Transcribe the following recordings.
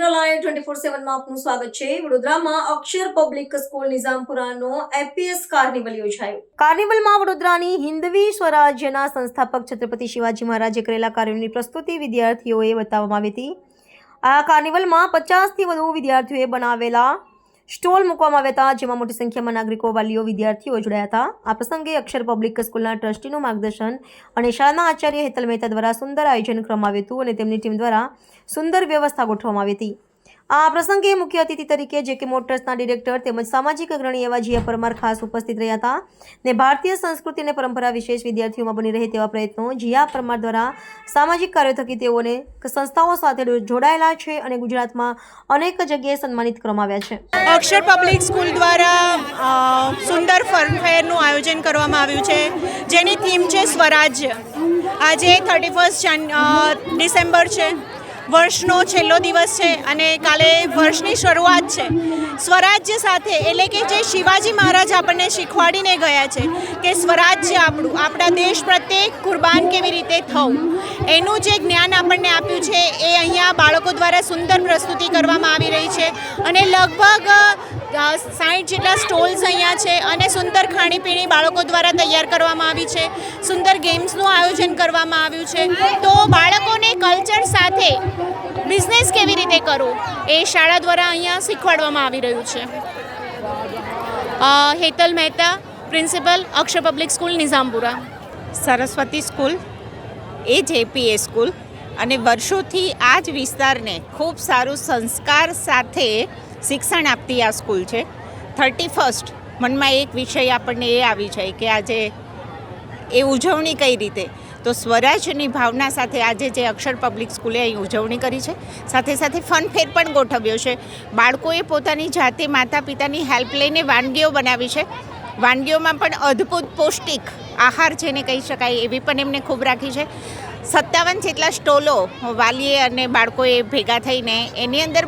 Live twenty four સેવનમાં આપનું સ્વાગત છે. વડોદરામાં અક્ષર પબ્લિક સ્કૂલ નિઝામપુરાનો એપીએસ કાર્નિવલ યોજાયો. કાર્નિવલમાં વડોદરાની હિન્દવી સ્વરાજ્યના સંસ્થાપક છત્રપતિ શિવાજી મહારાજે કરેલા કાર્યોની પ્રસ્તુતિ વિદ્યાર્થીઓએ બતાવવામાં આવી હતી. આ કાર્નિવલમાં પચાસથી વધુ વિદ્યાર્થીઓએ બનાવેલા સ્ટોલ મૂકવામાં આવ્યા હતા, જેમાં મોટી સંખ્યામાં નાગરિકો, વાલીઓ, વિદ્યાર્થીઓ જોડાયા હતા. આ પ્રસંગે અક્ષર પબ્લિક સ્કૂલના ટ્રસ્ટીનું માર્ગદર્શન અને શાળાના આચાર્ય હેતલ મહેતા દ્વારા સુંદર આયોજન કરવામાં આવ્યું હતું અને તેમની ટીમ દ્વારા સુંદર વ્યવસ્થા ગોઠવવામાં આવી હતી. આ પ્રસંગે મુખ્ય અતિથિ તરીકે જે કે મોટર્સના ડિરેક્ટર તેમજ સામાજિક અગ્રણી એવા જીયા પરમાર ખાસ ઉપસ્થિત રહ્યા હતા ને ભારતીય સંસ્કૃતિ અને પરંપરા વિશેષ વિદ્યાર્થીઓમાં બની રહે તેવા પ્રયત્નો જીયા પરમાર દ્વારા સામાજિક કાર્યો થકી તેઓને સંસ્થાઓ સાથે જોડાયેલા છે અને ગુજરાતમાં અનેક જગ્યાએ સન્માનિત કરવામાં આવ્યા છે. અક્ષર પબ્લિક સ્કૂલ દ્વારા સુંદર ફનફેરનું આયોજન કરવામાં આવ્યું છે. જેની થીમ છે સ્વરાજ્ય. આજે થર્ટી ફર્સ્ટ ડિસેમ્બર છે. વર્ષનો છેલ્લો દિવસ છે અને કાલે વર્ષની શરૂઆત છે. સ્વરાજ્ય સાથે, એટલે કે જે શિવાજી મહારાજ આપણને શીખવાડીને ગયા છે કે સ્વરાજ્ય આપણું, આપણા દેશ પ્રત્યે કુરબાન કેવી રીતે થવું. એનું જે જ્ઞાન આપણને આપ્યું છે, એ અહીંયા બાળકો દ્વારા સુંદર પ્રસ્તુતિ કરવામાં આવી રહી છે. અને લગભગ સાઠ જેટલા સ્ટોલ્સ અહીંયા છે અને સુંદર ખાણીપીણી બાળકો દ્વારા તૈયાર કરવામાં આવી છે. સુંદર ગેમ્સનું આયોજન કરવામાં આવ્યું છે. તો બાળકોને કલ્ચર સાથે બિઝનેસ કેવી રીતે કરવું એ શાળા દ્વારા અહીંયા શીખવાડવામાં આવી રહ્યું છે. Hetal Mehta, principal, Akshar public school, Nizampura. Saraswati school, એ જેપીએ સ્કૂલ અને વર્ષોથી આ જ વિસ્તારને ખૂબ સારું સંસ્કાર સાથે શિક્ષણ આપતી આ સ્કૂલ છે. થર્ટી ફર્સ્ટ મનમાં એક વિષય આપણને એ આવી જાય કે આજે એ ઉજવણી કઈ રીતે? તો સ્વરાજની ભાવના સાથે આજે જે અક્ષર પબ્લિક સ્કૂલે અહીં ઉજવણી કરી છે, સાથે સાથે ફનફેર પણ ગોઠવ્યો છે. બાળકોએ પોતાની જાતે માતા પિતાની હેલ્પ લઈને વાનગીઓ બનાવી છે. વાનગીઓમાં પણ અદ્ભુત પૌષ્ટિક આહાર જેને કહી શકાય એવી પણ એમને ખૂબ રાખી છે. સત્તાવન જેટલા સ્ટોલો વાલીએ અને બાળકોએ ભેગા થઈને એની અંદર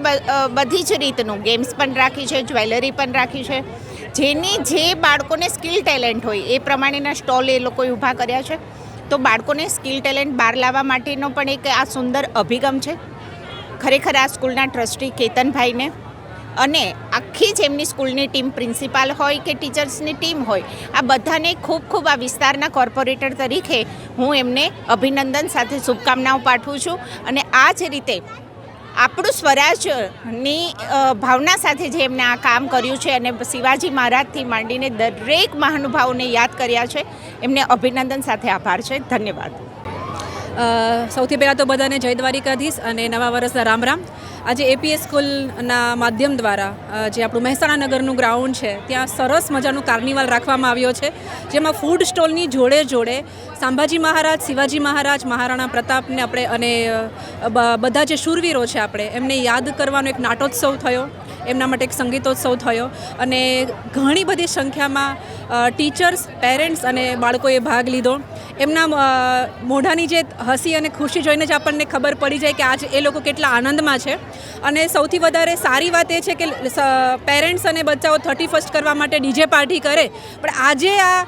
બધી જ રીતનું ગેમ્સ પણ રાખી છે જ્વેલરી પણ રાખી છે. જેની જે બાળકોને સ્કિલ ટેલેન્ટ હોય એ પ્રમાણેના સ્ટોલ એ લોકોએ ઊભા કર્યા છે. તો બાળકોને સ્કિલ ટેલેન્ટ બહાર લાવવા માટેનો પણ એક આ સુંદર અભિગમ છે. ખરેખર આ સ્કૂલના ટ્રસ્ટી કેતનભાઈને અને આખી જ એમની સ્કૂલની ટીમ પ્રિન્સિપાલ હોય કે ટીચર્સની ટીમ હોય, આ બધાને ખૂબ ખૂબ આ વિસ્તારના કોર્પોરેટર તરીકે હું એમને અભિનંદન સાથે શુભકામનાઓ પાઠવું છું. અને આ જ રીતે આપણું સ્વરાજની ભાવના સાથે જે એમને આ કામ કર્યું છે અને શિવાજી મહારાજથી માંડીને દરેક મહાનુભાવોને યાદ કર્યા છે, એમને અભિનંદન સાથે આભાર છે. ધન્યવાદ. સૌથી પહેલાં તો બધાને જય દ્વારિકાધીશ અને નવા વર્ષના રામ રામ. આજે એપીએસ સ્કૂલના માધ્યમ દ્વારા જે આપણું મહેસાણા નગરનું ગ્રાઉન્ડ છે, ત્યાં સરસ મજાનું કાર્નિવલ રાખવામાં આવ્યો છે, જેમાં ફૂડ સ્ટોલની જોડે જોડે સંભાજી મહારાજ, શિવાજી મહારાજ, મહારાણા પ્રતાપને આપણે અને બધા જે શૂરવીરો છે આપણે, એમને યાદ કરવાનો એક નાટોત્સવ થયો, એમના માટે એક સંગીતોત્સવ થયો અને ઘણી બધી સંખ્યામાં ટીચર્સ પેરેન્ટ્સ અને બાળકોએ ભાગ લીધો. એમના મોઢાની જે હસી અને ખુશી જોઈને જ આપણને ખબર પડી જાય કે આજ એ લોકો કેટલા આનંદમાં છે. અને સૌથી વધારે સારી વાત એ છે કે પેરેન્ટ્સ અને બચ્ચાઓ થર્ટી ફર્સ્ટ કરવા માટે ડીજે પાર્ટી કરે. પણ આજે આ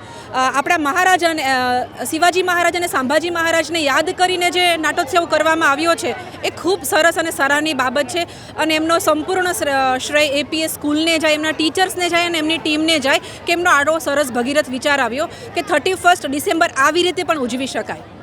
આપણા મહારાજા શિવાજી મહારાજ અને સંભાજી મહારાજને યાદ કરીને જે નાટોત્સવ કરવામાં આવ્યો છે, એ ખૂબ સરસ અને સરાહની બાબત છે. અને એમનો સંપૂર્ણ શ્રેય એપીએસ સ્કૂલને જાય, એમના ટીચર્સને જાય અને એમની ટીમને જાય, કે એમનો આડો સરસ ભગીરથ વિચાર આવ્યો કે થર્ટી ફર્સ્ટ ડિસેમ્બર આવી રીતે પણ ઉજવી શકાય.